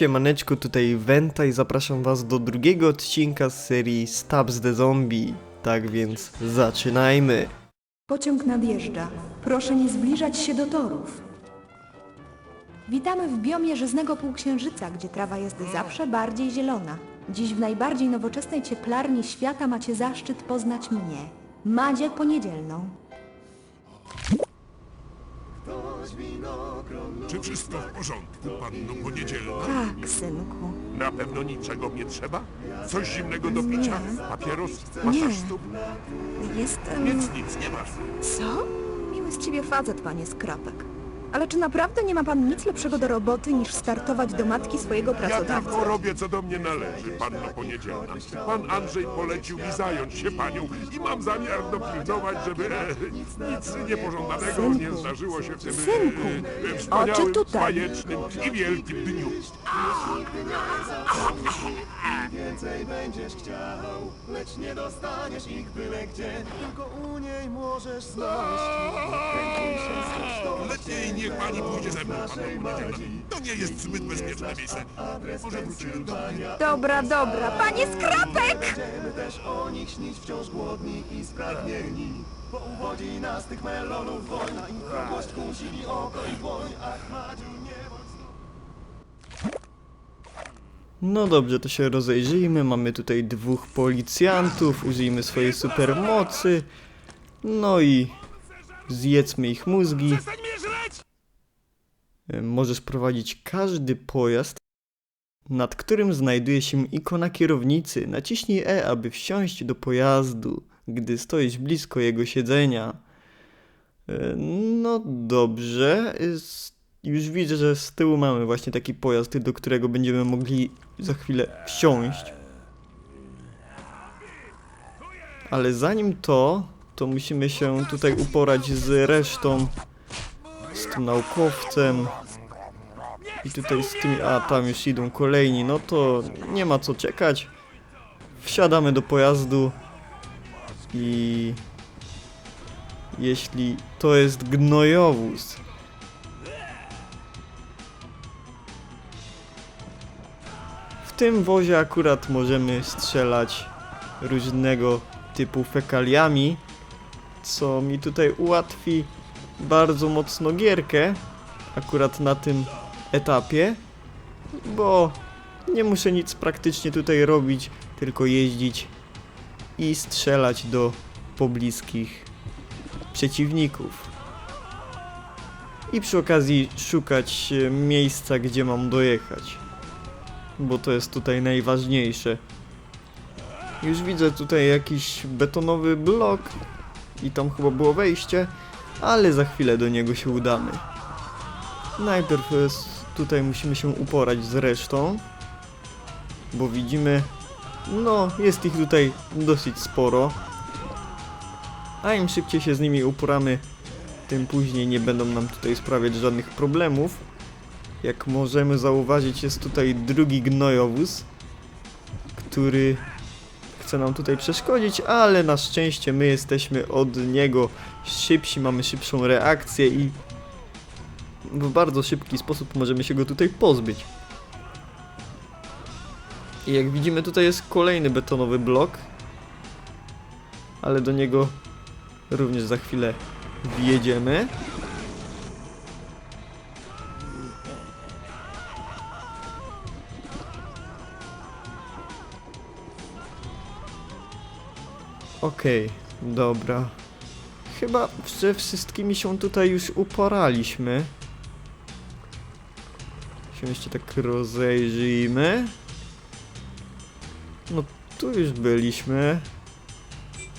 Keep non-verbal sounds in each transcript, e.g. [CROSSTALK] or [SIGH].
Siemaneczko, tutaj Wenta i zapraszam was do drugiego odcinka z serii Stabs the Zombie. Tak więc zaczynajmy. Pociąg nadjeżdża. Proszę nie zbliżać się do torów. Witamy w biomie żyznego półksiężyca, gdzie trawa jest zawsze bardziej zielona. Dziś w najbardziej nowoczesnej cieplarni świata macie zaszczyt poznać mnie, Madzie Poniedzielną. Czy wszystko w porządku, panno poniedzielna? Tak, synku. Na pewno niczego nie trzeba? Coś zimnego do picia? Nie. Papieros? Masaż stóp? Jestem... Więc nic nie masz. Co? Miły z ciebie facet, panie Skrapek. Ale czy naprawdę nie ma pan nic lepszego do roboty, niż startować do matki swojego Ja pracodawcy? tylko robię, co do mnie należy, panno poniedzielna. Pan Andrzej polecił mi zająć się panią i mam zamiar dopilnować, żeby e, nic niepożądanego nie zdarzyło się w tym Synku. e, e, wspaniałym, Oczy tutaj. bajecznym i wielkim dniu. Więcej będziesz chciał, lecz nie dostaniesz ich byle gdzie. Tylko u niej możesz znaleźć niech pani pójdzie ze mną. To nie jest zbyt bezpieczne miejsce. Może wrócimy do domu. Dobra, dobra, panie Skrapek! Będziemy też o nich śnić wciąż głodni i spragnieni. Bo uwodzi nas tych melonów wojna i oko i dłoń. Ach, Madziu, nie bądź znów. No dobrze, to się rozejrzyjmy. Mamy tutaj dwóch policjantów, użyjmy swojej supermocy. No i zjedzmy ich mózgi. E, Możesz prowadzić każdy pojazd, nad którym znajduje się ikona kierownicy. Naciśnij E, aby wsiąść do pojazdu, gdy stoisz blisko jego siedzenia. E, No dobrze. s- Już widzę, że z tyłu mamy właśnie taki pojazd, do którego będziemy mogli za chwilę wsiąść. Ale zanim to, to musimy się tutaj uporać z resztą, z tym naukowcem. I tutaj z tymi, a tam już idą kolejni, no to nie ma co czekać. Wsiadamy do pojazdu i jeśli to jest gnojowóz, W tym wozie akurat możemy strzelać różnego typu fekaliami, co mi tutaj ułatwi bardzo mocno gierkę, akurat na tym etapie, bo nie muszę nic praktycznie tutaj robić, tylko jeździć i strzelać do pobliskich przeciwników. I przy okazji szukać e, miejsca, gdzie mam dojechać bo to jest tutaj najważniejsze. Już widzę tutaj jakiś betonowy blok i tam chyba było wejście, ale za chwilę do niego się udamy. Najpierw jest, tutaj musimy się uporać z resztą, bo widzimy, no jest ich tutaj dosyć sporo, a im szybciej się z nimi uporamy, tym później nie będą nam tutaj sprawiać żadnych problemów. Jak możemy zauważyć, jest tutaj drugi gnojowóz, który chce nam tutaj przeszkodzić, ale na szczęście my jesteśmy od niego szybsi, mamy szybszą reakcję i w bardzo szybki sposób możemy się go tutaj pozbyć. I jak widzimy, tutaj jest kolejny betonowy blok, ale do niego również za chwilę wjedziemy. Okej, dobra. Chyba ze wszystkimi się tutaj już uporaliśmy. Się jeszcze tak rozejrzyjmy. No tu już byliśmy.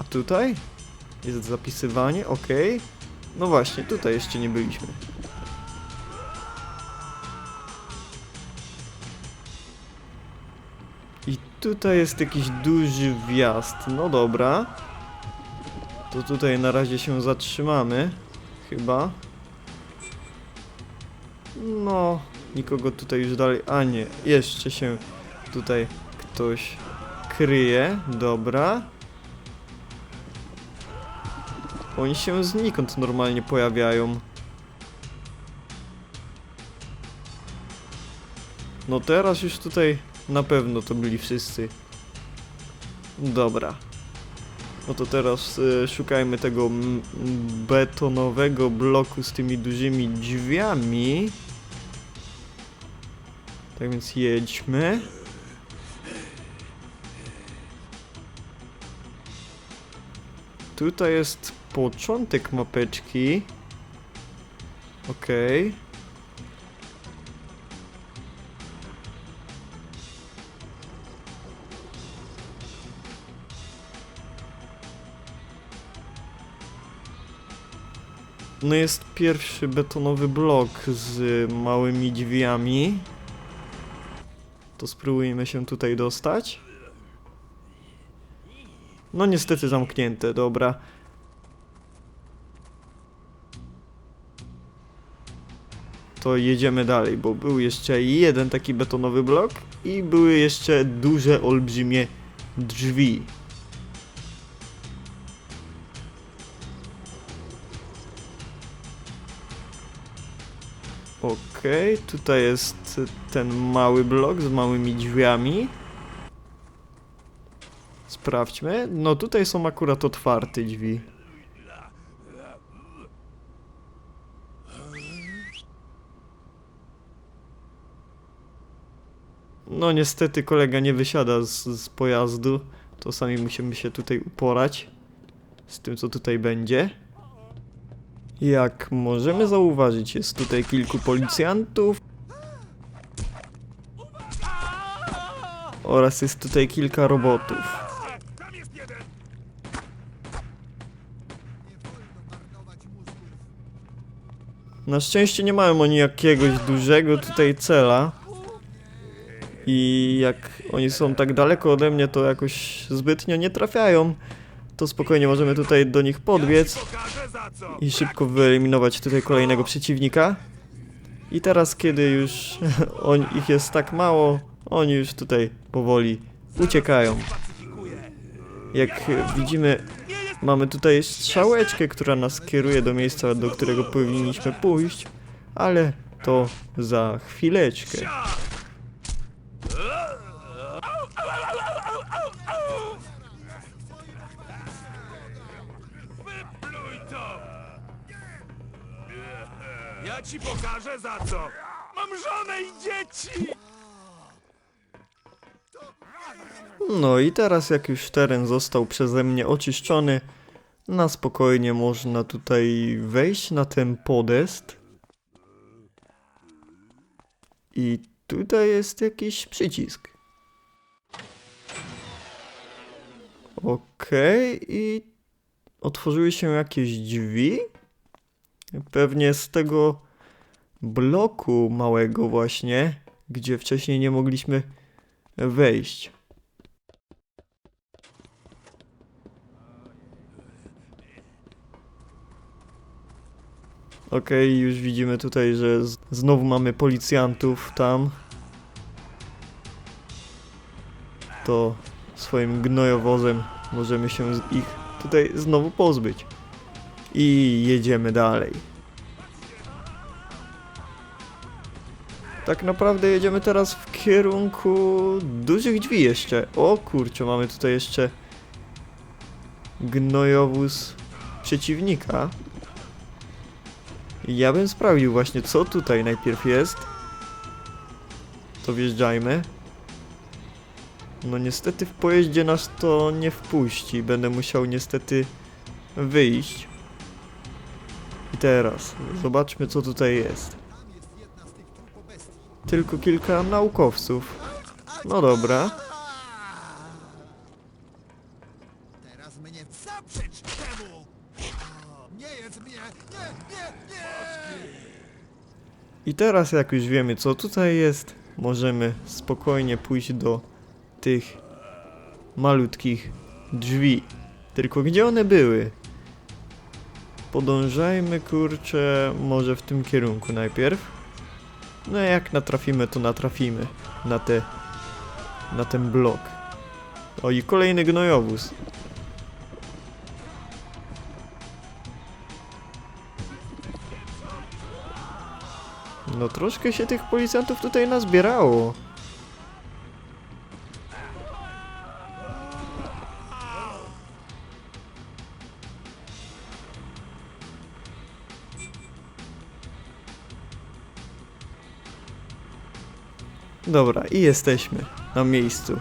A tutaj? Jest zapisywanie, okej. No właśnie, tutaj jeszcze nie byliśmy. Tutaj jest jakiś duży wjazd. No dobra. To tutaj na razie się zatrzymamy. Chyba. No, nikogo tutaj już dalej. A nie, jeszcze się tutaj ktoś kryje. Dobra. Oni się znikąd normalnie pojawiają. No teraz już tutaj na pewno to byli wszyscy. Dobra. No to teraz y, szukajmy tego betonowego bloku z tymi dużymi drzwiami. Tak więc jedźmy. Tutaj jest początek mapeczki. Okej. No jest pierwszy betonowy blok z małymi drzwiami. To spróbujmy się tutaj dostać. No niestety zamknięte, dobra. To jedziemy dalej, bo był jeszcze jeden taki betonowy blok i były jeszcze duże, olbrzymie drzwi. Okej, tutaj jest ten mały blok z małymi drzwiami. Sprawdźmy. No tutaj są akurat otwarte drzwi. No niestety kolega nie wysiada z, z pojazdu. To sami musimy się tutaj uporać z tym co tutaj będzie. Jak możemy zauważyć, jest tutaj kilku policjantów. Oraz jest tutaj kilka robotów. Na szczęście nie mają oni jakiegoś dużego tutaj cela. I jak oni są tak daleko ode mnie, to jakoś zbytnio nie trafiają. To spokojnie możemy tutaj do nich podbiec. I szybko wyeliminować tutaj kolejnego przeciwnika. I teraz, kiedy już [LAUGHS] on, ich jest tak mało, oni już tutaj powoli uciekają. Jak widzimy, mamy tutaj strzałeczkę, która nas kieruje do miejsca, do którego powinniśmy pójść, ale to za chwileczkę. Ci pokażę za co! Mam żonę i dzieci! No i teraz jak już teren został przeze mnie oczyszczony, na spokojnie można tutaj wejść na ten podest. I tutaj jest jakiś przycisk. Okej, i otworzyły się jakieś drzwi. Pewnie z tego bloku małego właśnie, gdzie wcześniej nie mogliśmy wejść. Okej, już widzimy tutaj, że znowu mamy policjantów tam. To swoim gnojowozem możemy się z ich tutaj znowu pozbyć. I jedziemy dalej. Tak naprawdę jedziemy teraz w kierunku dużych drzwi jeszcze. O kurczę, mamy tutaj jeszcze gnojowóz przeciwnika. Ja bym sprawdził właśnie, co tutaj najpierw jest. To wjeżdżajmy. No niestety w pojeździe nas to nie wpuści. Będę musiał niestety wyjść. I teraz zobaczmy, co tutaj jest. Tylko kilka naukowców. No dobra. Teraz mnie temu! Nie jedz mnie! Nie, nie, nie! I teraz jak już wiemy co tutaj jest, możemy spokojnie pójść do tych malutkich drzwi. Tylko gdzie one były? Podążajmy kurczę może w tym kierunku najpierw. No jak natrafimy to natrafimy na te na ten blok. O i kolejny gnojowóz. No troszkę się tych policjantów tutaj nazbierało. Dobra, i jesteśmy na miejscu.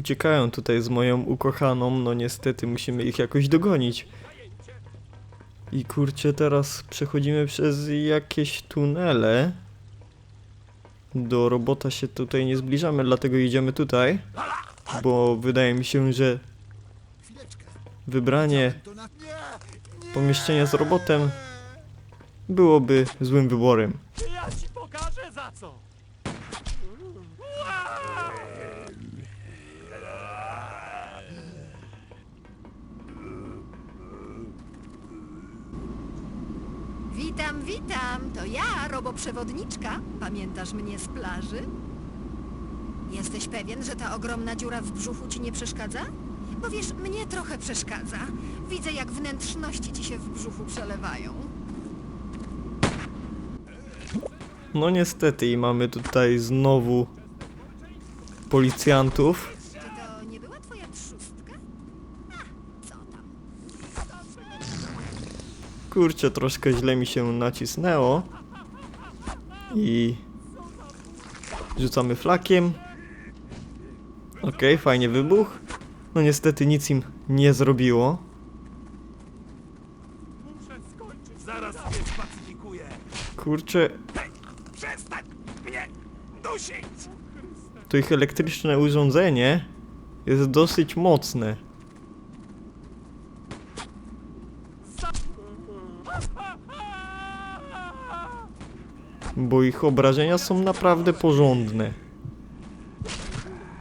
Uciekają tutaj z moją ukochaną, no niestety musimy ich jakoś dogonić. I kurczę, teraz przechodzimy przez jakieś tunele. Do robota się tutaj nie zbliżamy, dlatego idziemy tutaj. Bo wydaje mi się, że wybranie pomieszczenia z robotem byłoby złym wyborem. Ja ci pokażę za co! Witam, witam. To ja, roboprzewodniczka. Pamiętasz mnie z plaży? Jesteś pewien, że ta ogromna dziura w brzuchu ci nie przeszkadza? Bo wiesz, mnie trochę przeszkadza. Widzę, jak wnętrzności ci się w brzuchu przelewają. No niestety i mamy tutaj znowu policjantów. Kurczę, troszkę źle mi się nacisnęło. I rzucamy flakiem. Okej, fajnie wybuch. No niestety nic im nie zrobiło. Zaraz mnie spacyfikuję! Kurczę, Przestań mnie dusić! to ich elektryczne urządzenie jest dosyć mocne. Bo ich obrażenia są naprawdę porządne.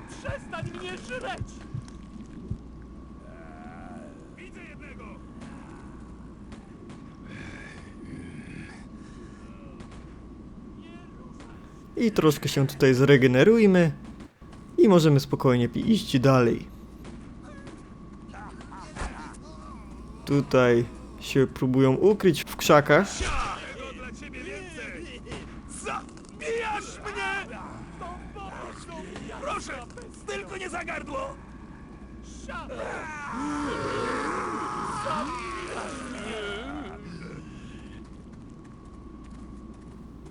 Przestań mnie żreć! Widzę jednego! I troszkę się tutaj zregenerujmy. I możemy spokojnie iść dalej. Tutaj się próbują ukryć w krzakach. Tego dla ciebie więcej! Zabijasz mnie! To pomóż mi! Proszę! Tylko nie za gardło!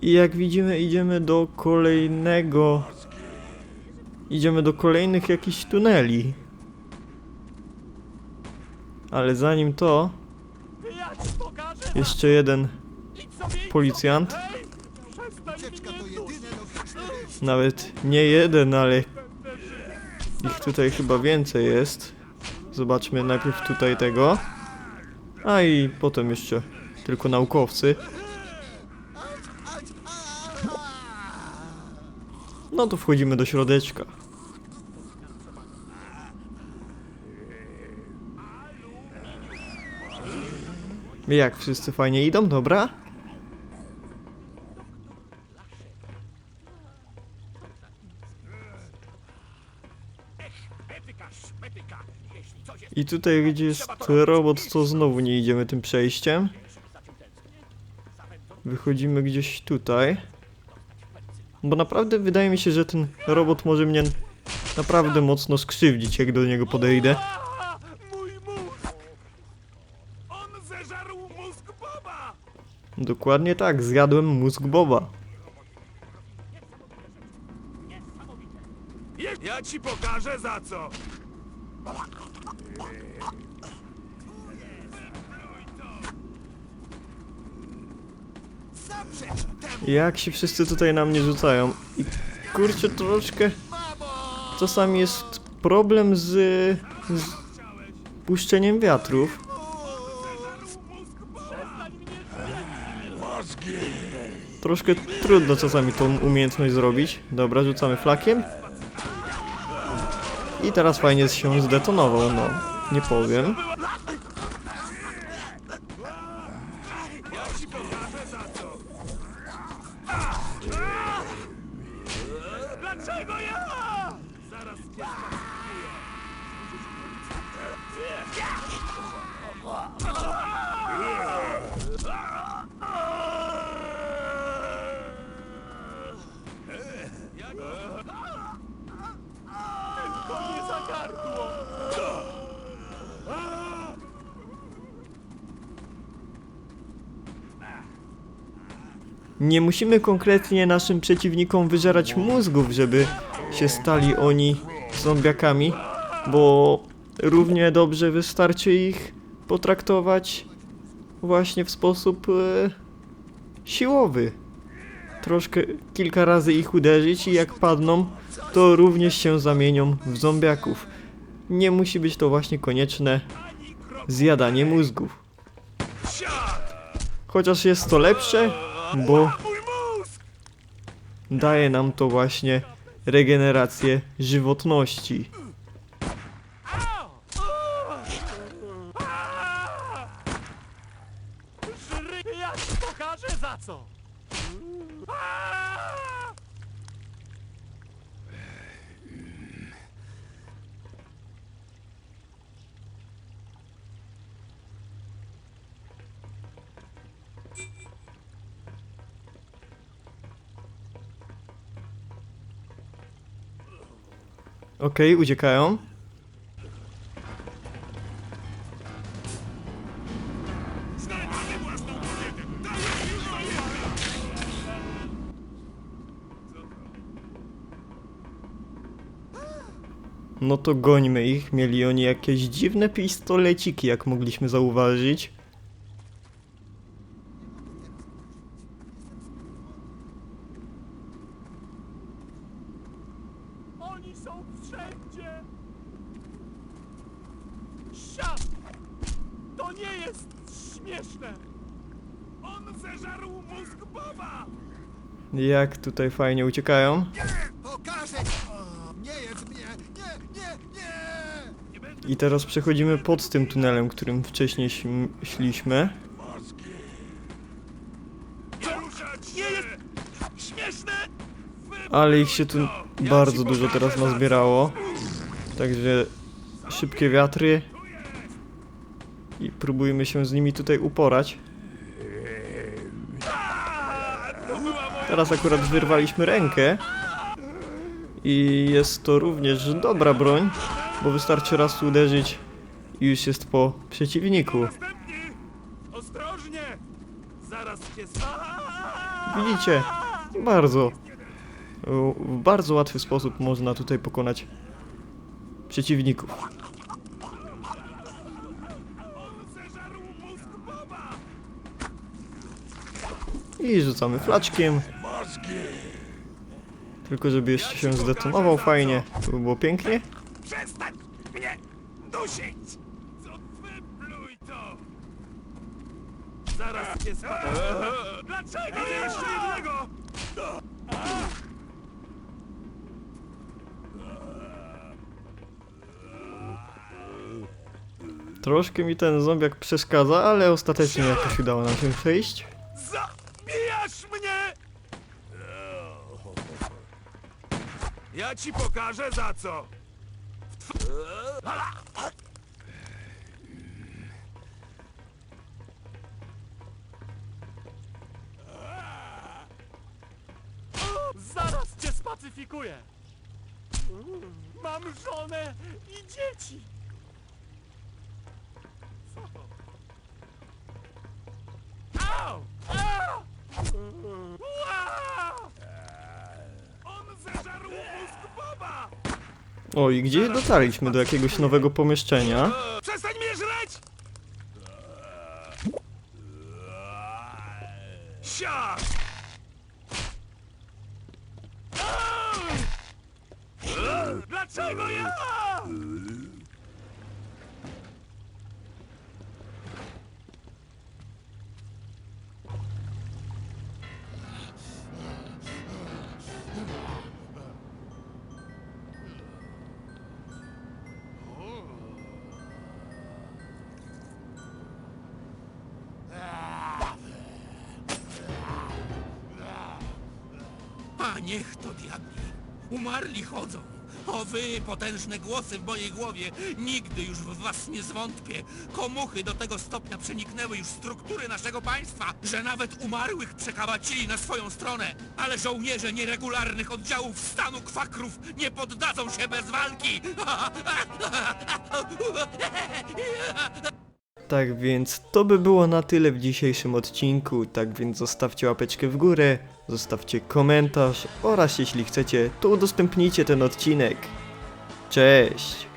I jak widzimy, idziemy do kolejnego. Idziemy do kolejnych jakichś tuneli. Ale zanim to, jeszcze jeden policjant. Nawet nie jeden, ale ich tutaj chyba więcej jest. Zobaczmy najpierw tutaj tego. A i potem jeszcze tylko naukowcy. No to wchodzimy do środeczka. Jak wszyscy fajnie idą, dobra? I tutaj gdzie jest robot, to znowu nie idziemy tym przejściem. Wychodzimy gdzieś tutaj. Bo naprawdę wydaje mi się, że ten robot może mnie naprawdę mocno skrzywdzić, jak do niego podejdę. Dokładnie tak, zjadłem mózg Boba. Ja ci pokażę za co! Jak się wszyscy tutaj na mnie rzucają. I kurczę, troszkę czasami jest problem z, z puszczeniem wiatrów. Troszkę trudno czasami tą umiejętność zrobić. Dobra, rzucamy flakiem. I teraz fajnie się zdetonował, no. Nie powiem. Dlaczego ja? Zaraz cię Tylko mnie za gardło! Nie musimy konkretnie naszym przeciwnikom wyżerać mózgów, żeby się stali oni zombiakami, bo równie dobrze wystarczy ich potraktować właśnie w sposób e, siłowy. Troszkę kilka razy ich uderzyć i jak padną, to również się zamienią w zombiaków. Nie musi być to właśnie konieczne zjadanie mózgów. Chociaż jest to lepsze, bo daje nam to właśnie regenerację żywotności. Żry, ja ci pokażę za co! Aaa! Okej, uciekają. No to gońmy ich. Mieli oni jakieś dziwne pistoleciki, jak mogliśmy zauważyć. Oni są wszędzie! Siad! To nie jest śmieszne! On zeżarł mózg Boba! Jak tutaj fajnie uciekają. Pokażę! O, nie jedz mnie! Nie, nie, nie! I teraz przechodzimy pod tym tunelem, którym wcześniej śm- szliśmy. Ale ich się tu bardzo dużo teraz nazbierało. Także szybkie wiatry. I próbujmy się z nimi tutaj uporać. Teraz akurat wyrwaliśmy rękę. I jest to również dobra broń, bo wystarczy raz uderzyć i już jest po przeciwniku. Widzicie? Bardzo. W bardzo łatwy sposób można tutaj pokonać przeciwników. I rzucamy flaczkiem. Tylko żeby jeszcze się zdetonował fajnie, to by było pięknie. Przestań mnie dusić! Co wypluj to! Zaraz cię. Dlaczego nie jeszcze jednego? Troszkę mi ten zombiak przeszkadza, ale ostatecznie jakoś udało nam się przejść. Zabijasz mnie! Ja ci pokażę za co! Zaraz cię spacyfikuję! Mam żonę i dzieci! Co to? Au! Au! Wow! On zeżarł mózg Boba! O, i gdzie dotarliśmy do jakiegoś nowego pomieszczenia? Niech to diabli. Umarli chodzą. O wy, potężne głosy w mojej głowie, nigdy już w was nie zwątpię. Komuchy do tego stopnia przeniknęły już struktury naszego państwa, że nawet umarłych przekabacili na swoją stronę. Ale żołnierze nieregularnych oddziałów stanu kwakrów nie poddadzą się bez walki. Tak więc to by było na tyle w dzisiejszym odcinku, tak więc zostawcie łapeczkę w górę, zostawcie komentarz oraz jeśli chcecie, to udostępnijcie ten odcinek. Cześć!